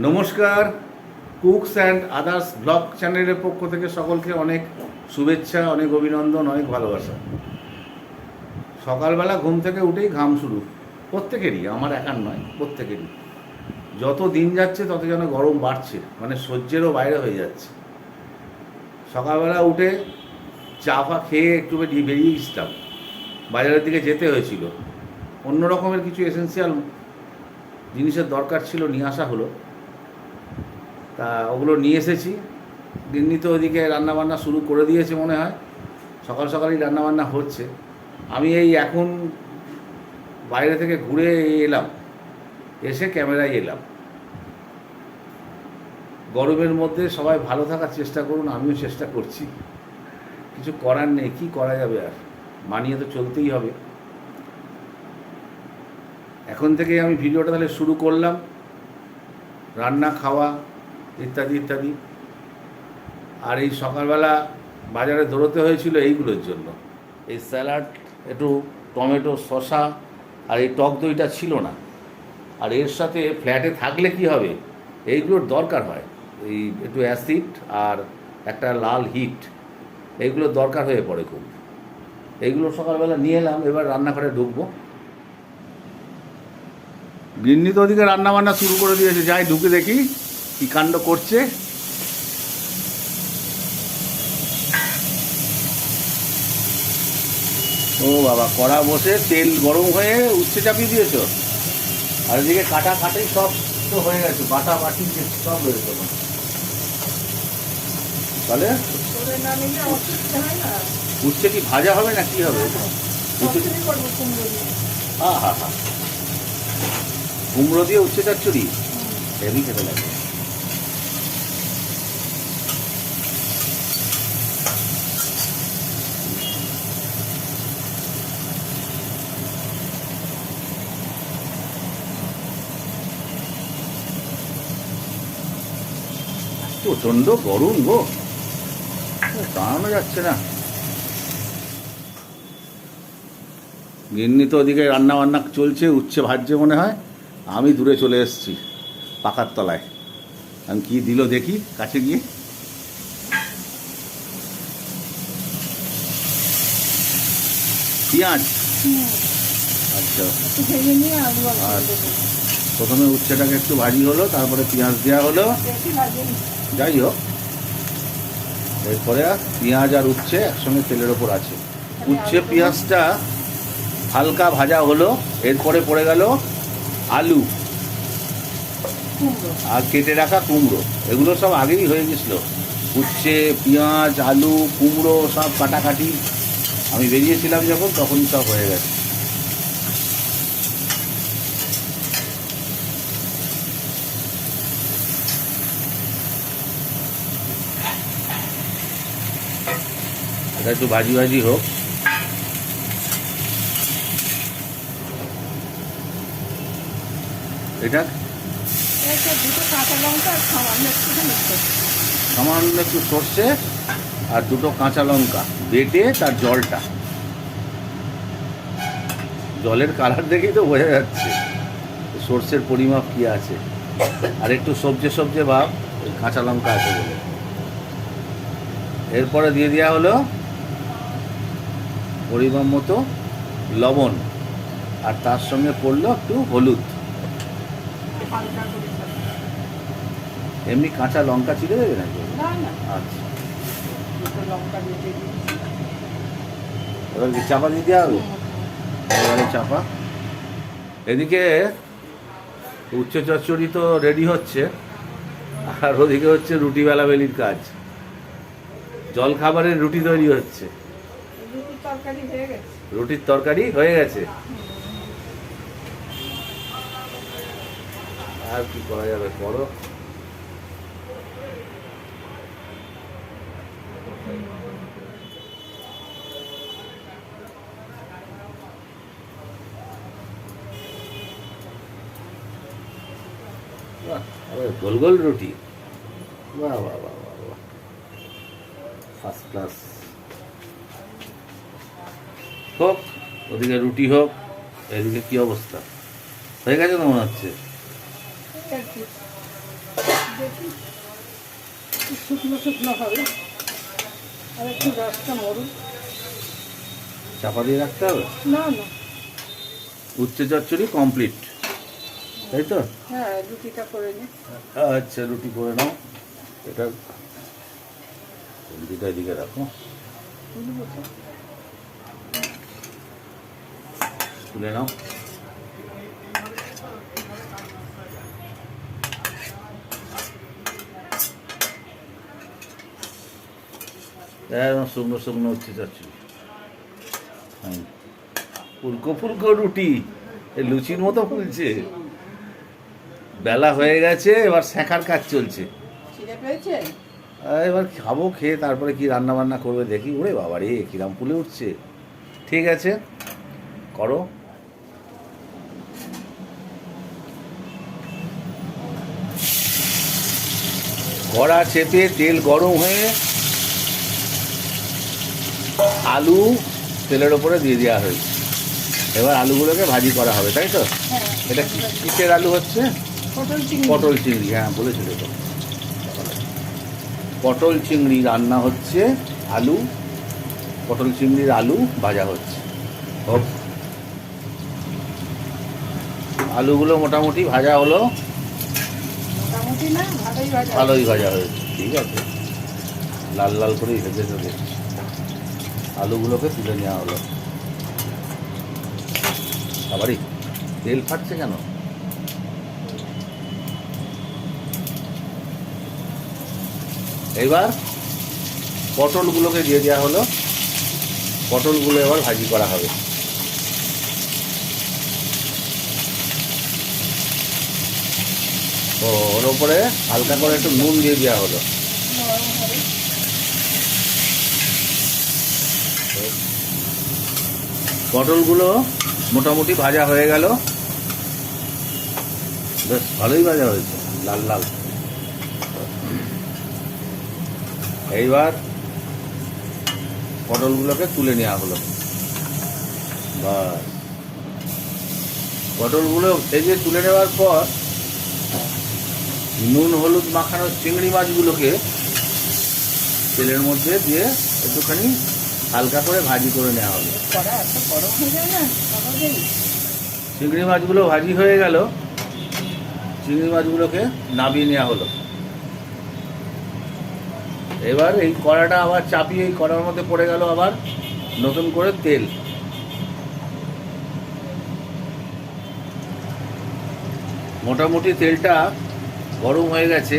নমস্কার, cooks and others blog চ্যানেলের পক্ষ থেকে সকলকে অনেক শুভেচ্ছা, অনেক অভিনন্দন, অনেক ভালোবাসা। সকালবেলা ঘুম থেকে উঠেই ঘাম শুরু। প্রত্যেকেরই, আমার একার নয়, প্রত্যেকেরই। যত দিন যাচ্ছে, তত যেন গরম বাড়ছে মানে সহ্যেরও বাইরে হয়ে যাচ্ছে। সকালবেলা উঠে চা ফা খেয়ে একটু বেরিয়ে বেরিয়ে গেছিলাম বাজারের দিকে যেতে হয়েছিল। অন্য রকমের কিছু এসেন্সিয়াল জিনিসের দরকার ছিল, নিয়ে আসা হলো। তা ওগুলো নিয়ে এসেছি। দিন্নি তো ওদিকে রান্নাবান্না শুরু করে দিয়েছে মনে হয়। সকাল সকালই রান্নাবান্না হচ্ছে। আমি এই এখন বাইরে থেকে ঘুরে এলাম। এসে ক্যামেরায় এলাম। গরমের মধ্যে সবাই ভালো থাকার চেষ্টা করুন, আমিও চেষ্টা করছি। কিছু করার নেই, কি করা যাবে আর? মানিয়ে তো চলতেই হবে। এখন থেকেই আমি ভিডিওটা তাহলে শুরু করলাম। রান্না, খাওয়া ইত্যাদি ইত্যাদি। আর এই সকালবেলা বাজারে দৌড়তে হয়েছিল এইগুলোর জন্য। এই স্যালাড, একটু টমেটো, শসা আর এই টক দইটা ছিল না। আর এর সাথে ফ্ল্যাটে থাকলে কি হবে? এইগুলোর দরকার হয়। এই একটু অ্যাসিড আর একটা লাল হিট এইগুলোর দরকার হয়ে পড়ে খুব। এইগুলো সকালবেলা নিয়ে এলাম, এবার রান্নাঘরে ঢুকবো। গিন্নি তো ওদিকে রান্না বান্না শুরু করে দিয়েছে। যাই ঢুকে দেখি। কি কাণ্ড করছে? ও বাবা কড়া বসে তেল গরম হয়ে উচ্ছে চাপিয়ে দিয়েছ? আর এদিকে কাটা কাটাই সব তো হয়ে গেছে বাটা বাটি সব তখন তাহলে? হয় উচ্ছে কি ভাজা হবে না কি হবে? উচ্ছে চচ্চড়ি করব কুমড়ো দিয়ে হা হা হা কুমড়ো দিয়ে উচ্ছে চচ্চড়ি হেভি খেতে লাগে। প্রচণ্ড গরম গো। দাঁড়ানো যাচ্ছে না। গিন্নি তো ওদিকে রান্না বান্না চলছে, উচ্ছে ভাজছে মনে হয়। আমি দূরে চলে এসেছি পাকার তলায়। আমি কি দিল দেখি, কাছে গিয়ে। পেঁয়াজ। আচ্ছা। প্রথমে উচ্ছেটাকে একটু ভাজি হলো, তারপরে পেঁয়াজ দেওয়া হলো। যাই হোক এরপরে পেঁয়াজ আর উচ্ছে একসঙ্গে তেলের ওপর আছে। উচ্ছে পেঁয়াজটা হালকা ভাজা হলো এরপরে পড়ে গেল আলু আর কেটে রাখা কুমড়ো। এগুলো সব আগেই হয়ে গেছিল। উচ্ছে পেঁয়াজ আলু কুমড়ো সব কাটাকাটি। আমি বেরিয়েছিলাম যখন তখনই সব হয়ে গেছে। এটা একটু ভাজি ভাজি হোক। এটা? সামান্য একটু সর্ষে আর দুটো কাঁচা লঙ্কা বেটে তার জলটা। জলের কালার দেখেই তো বোঝা যাচ্ছে সর্ষের পরিমাপ কি আছে। আর একটু সবজে সবজে ভাব ওই কাঁচা লঙ্কা আছে বলে। এরপরে দিয়ে দেওয়া হলো পরিমাপ মতো লবণ আর তার সঙ্গে পড়ল একটু হলুদ। এমনি কাঁচা লঙ্কা ছিঁড়ে দেবে নাকি? আচ্ছা। এবার কি চাপা দিয়ে দেওয়া হবে? এবারে চাপা। এদিকে উচ্চ চচ্চড়ি তো রেডি হচ্ছে আর ওদিকে হচ্ছে রুটি বেলাবেলির কাজ। জল খাবারের রুটি তৈরি হচ্ছে। রুটির তরকারি হয়ে গেছে। আর কি করা যাবে করো গোল গোল রুটি। বাহ বাহ বাহ বাহ ফার্স্ট ক্লাস হোক, ওদিকে রুটি হোক, এদিকে কি অবস্থা? হয়ে গেছে তো মনে হচ্ছে? চাপা দিয়ে রাখতে হবে? না না চচ্চড়ি কমপ্লিট তাই তো? হ্যাঁ আচ্ছা রুটি করে নাও। এটা রুটিটা এদিকে রাখো বুঝব তো তুলে নাও। একদম শুকনো শুকনো হচ্ছে যাচ্ছি ফুলকো ফুলকো রুটি। লুচির মতো ফুলছে। বেলা হয়ে গেছে এবার শেখার কাজ চলছে। এবার খাব খেয়ে তারপরে কি রান্না বান্না করবে দেখি। ওরে বাবা রে কিরাম ফুলে উঠছে। ঠিক আছে করো। কড়া চেপে তেল গরম হয়ে আলু তেলের ওপরে দিয়ে দেওয়া হয়েছে। এবার আলুগুলোকে ভাজি করা হবে তাই তো? হ্যাঁ। এটা কিসের আলু হচ্ছে? পটল চিংড়ি হ্যাঁ বলেছিল তো। পটল চিংড়ি রান্না হচ্ছে আলু পটল চিংড়ির আলু ভাজা হচ্ছে। হোক। আলুগুলো মোটামুটি ভাজা হলো। ভালোই ভাজা হয়েছে, ঠিক আছে। লাল লাল করেই ভেজে দেবে আলুগুলোকে তুলে নেওয়া হলো। আবারই তেল ফাটছে কেন? এবার পটলগুলোকে দিয়ে দেওয়া হলো। পটলগুলো এবার ভাজি করা হবে। ও, ওর ওপরে হালকা করে একটু নুন দিয়ে দেওয়া হলো। পটলগুলো মোটামুটি ভাজা হয়ে গেল। বেশ, ভালোই ভাজা হয়েছে, লাল লাল। এইবার পটলগুলোকে তুলে নেওয়া হলো। বা পটলগুলো ভেজে তুলে নেওয়ার পর নুন হলুদ মাখানো চিংড়ি মাছগুলোকে তেলের মধ্যে দিয়ে একটুখানি হালকা করে ভাজি করে নেওয়া সহজেই। চিংড়ি মাছগুলো ভাজি হয়ে গেল। চিংড়ি মাছগুলোকে নামিয়ে নেওয়া হলো। এবার এই কড়াটা আবার চাপিয়ে এই কড়ার মধ্যে পড়ে গেল আবার নতুন করে তেল। মোটামুটি তেলটা গরম হয়ে গেছে।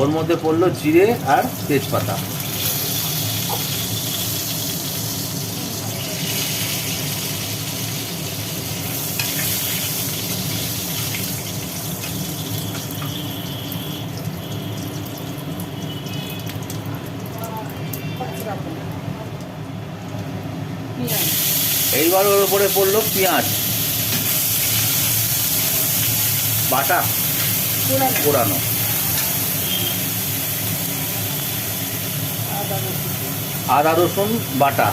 ওর মধ্যে পড়ল জিরে আর তেজপাতা। এইবার ওর উপরে পড়ল পেঁয়াজ। বাটা পোড়ানো। আদা রসুন বাটা।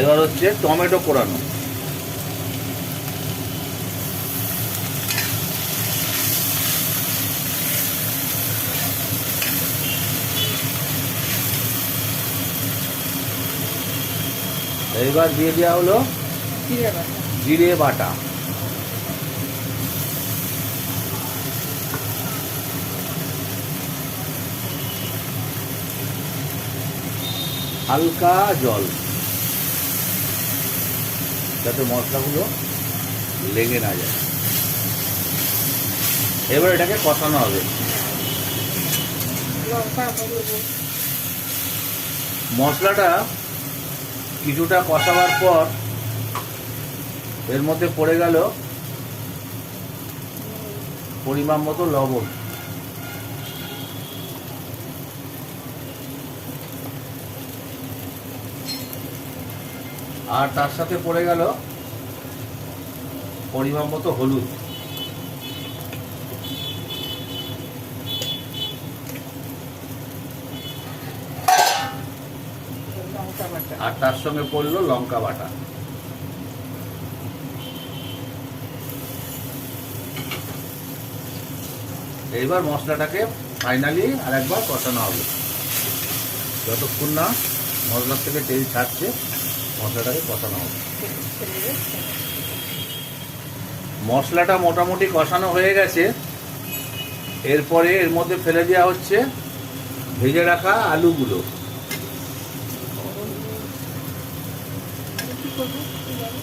এবার হচ্ছে টমেটো পোড়ানো। এইবার দিয়ে দেওয়া হলো জিরে বাটা। হালকা জল। যাতে মশলাগুলো লেগে না যায়। এবার এটাকে কষানো হবে। মশলাটা কিছুটা কষাবার পর এর মধ্যে পড়ে গেল পরিমাণ মতো লবণ। আর তার সাথে পড়ে গেল পরিমাণ মতো হলুদ লঙ্কা বাটা আর তার সঙ্গে পড়ল লঙ্কা বাটা। এইবার মশলাটাকে ফাইনালি আর একবার কষানো হবে। যতক্ষণ না মশলার থেকে তেল ছাড়ছে, মশলাটাকে কষানো হবে। মশলাটা মোটামুটি কষানো হয়ে গেছে। এরপরে এর মধ্যে ফেলে দেওয়া হচ্ছে ভেজে রাখা আলুগুলো আর কি করব? কি বলো?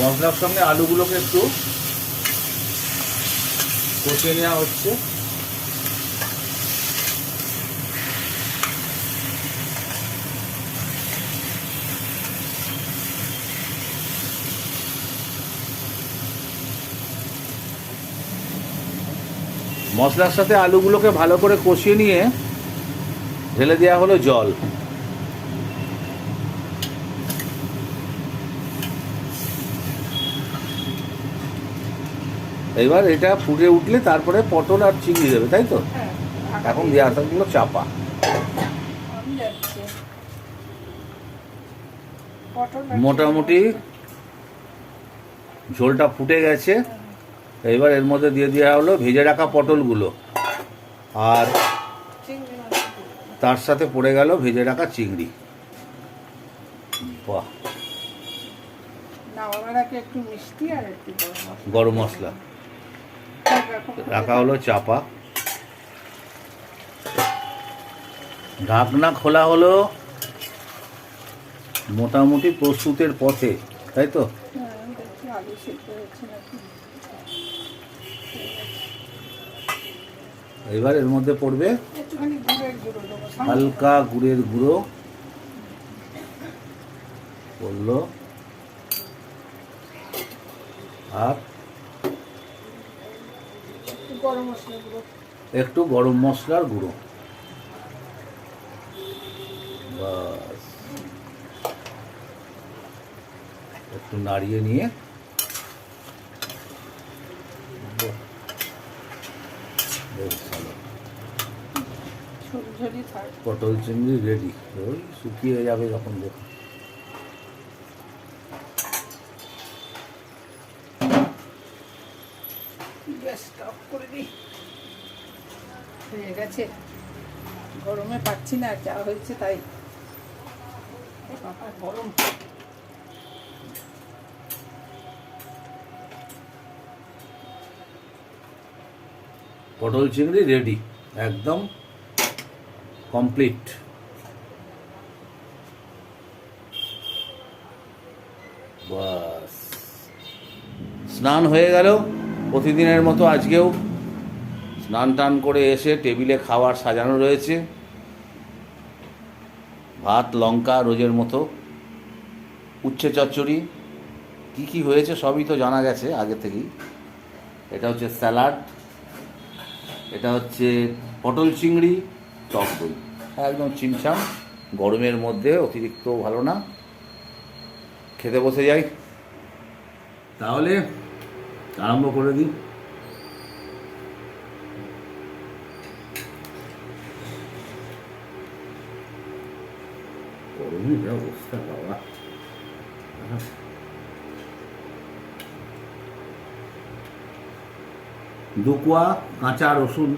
মশলার সঙ্গে আলুগুলোকে একটু কষিয়ে নেওয়া হচ্ছে। মশলার সাথে আলুগুলোকে ভালো করে কষিয়ে নিয়ে ঢেলে দেওয়া হলো জল। এবার এটা ফুটে উঠলে তারপরে পটল আর চিংড়ি দেবে তাই তো? হ্যাঁ, এখন দেওয়া থাকল চাপা। মোটামুটি ঝোলটা ফুটে গেছে। এবার এর মধ্যে দিয়ে দেওয়া হলো ভেজে রাখা পটলগুলো। আর দিয়ে। তার সাথে পড়ে গেল ভেজে রাখা চিংড়ি। বাহ। গরম মশলা গরম মশলা সব রকম রাখা হলো চাপা। ঢাকনা খোলা হলো মোটামুটি প্রস্তুতের পথে, তাই তো? এবার এর মধ্যে পড়বে। হালকা গুড়ের গুঁড়ো। পড়ল। আর গরম মশলা গুঁড়ো। একটু গরম মশলার গুঁড়ো। বাস। একটু নাড়িয়ে নিয়ে। পটল চিংড়ি রেডি ওই শুকিয়ে যাবে যখন দেখুন গ্যাসটা অফ করে দিই হয়ে গেছে গরমে পাচ্ছি না যা হয়েছে তাই। গরম। পটল চিংড়ি রেডি একদম কমপ্লিট বাস। স্নান হয়ে গেল প্রতিদিনের মতো আজকেও। স্নান টান করে এসে টেবিলে খাবার সাজানো রয়েছে। ভাত, লঙ্কা, রোজের মতো, উচ্ছে চচ্চড়ি, কী কী হয়েছে সবই তো জানা গেছে আগে থেকেই। এটা হচ্ছে স্যালাড, এটা হচ্ছে পটল চিংড়ি, টক দই। একদম চিমচাম গরমের মধ্যে অতিরিক্ত ভালো না। খেতে বসে যাই। তাহলে আরম্ভ করে দিই। যা অবস্থা বাবা কাঁচা রসুন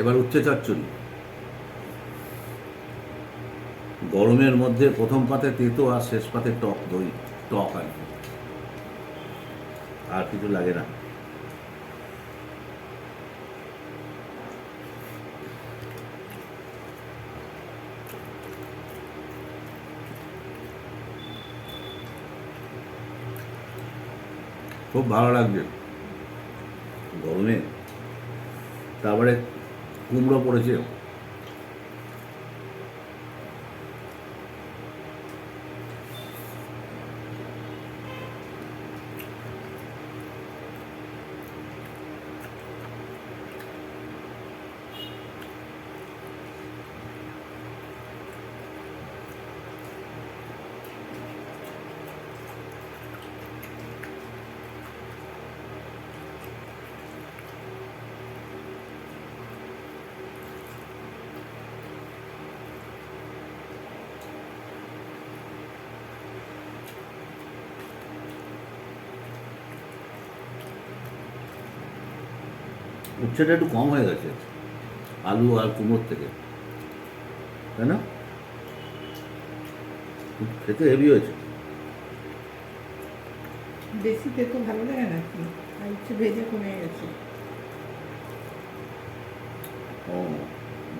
এবার উচ্ছে চচ্চড়ি গরমের মধ্যে প্রথম পাতে তেতো আর শেষ পাতে টক দই, টক আর কি। আর কিছু লাগে না। খুব ভালো লাগবে গরমে তারপরে কুমড়ো পড়েছে। উচ্ছেটা একটু কম হয়ে গেছে আলু আর কুমড়োর থেকে। তাই না? খেতে হেভি হয়েছে। বেশি তেতো ভালো লাগে নাকি আর হচ্ছে ভেজে কমে গেছে। ও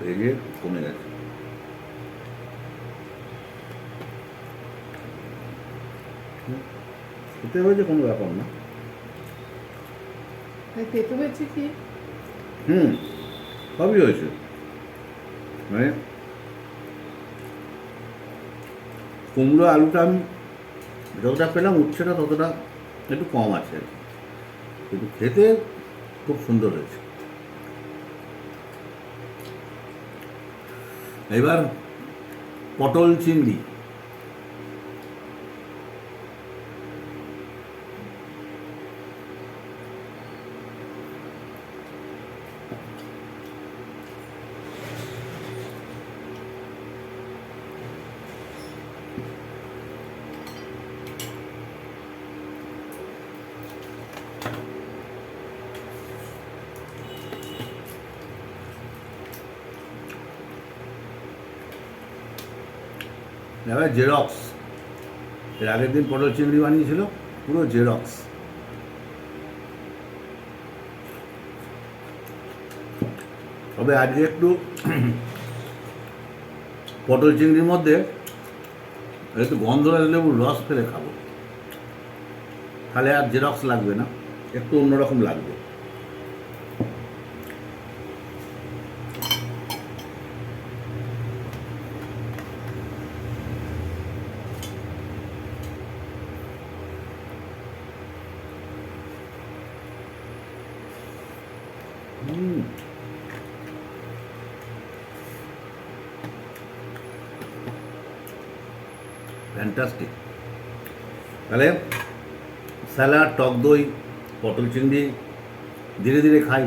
ভেজে কমে গেছে। খেতে হয়েছে কোনো ব্যাপার না। তাই তেতো হয়েছে কি? হুম। সবই হয়েছে। মানে কুমড়ো, আলুটা আমি যতটা পেলাম, উচ্ছেটা ততটা একটু কম আছে। কিন্তু খেতে খুব সুন্দর হয়েছে। এবার পটল চিংড়ি এবার জেরক্স। এর আগের দিন পটল চিংড়ি বানিয়েছিল, পুরো জেরক্স। তবে আজকে একটু পটল চিংড়ির মধ্যে একটু গন্ধরাজ লেবুর রস ফেলে খাব। তাহলে আর জেরক্স লাগবে না, একটু অন্যরকম লাগবে হুম ফ্যান্টাস্টিক তাহলে স্যালাড টক দই পটল চিংড়ি ধীরে ধীরে খাই।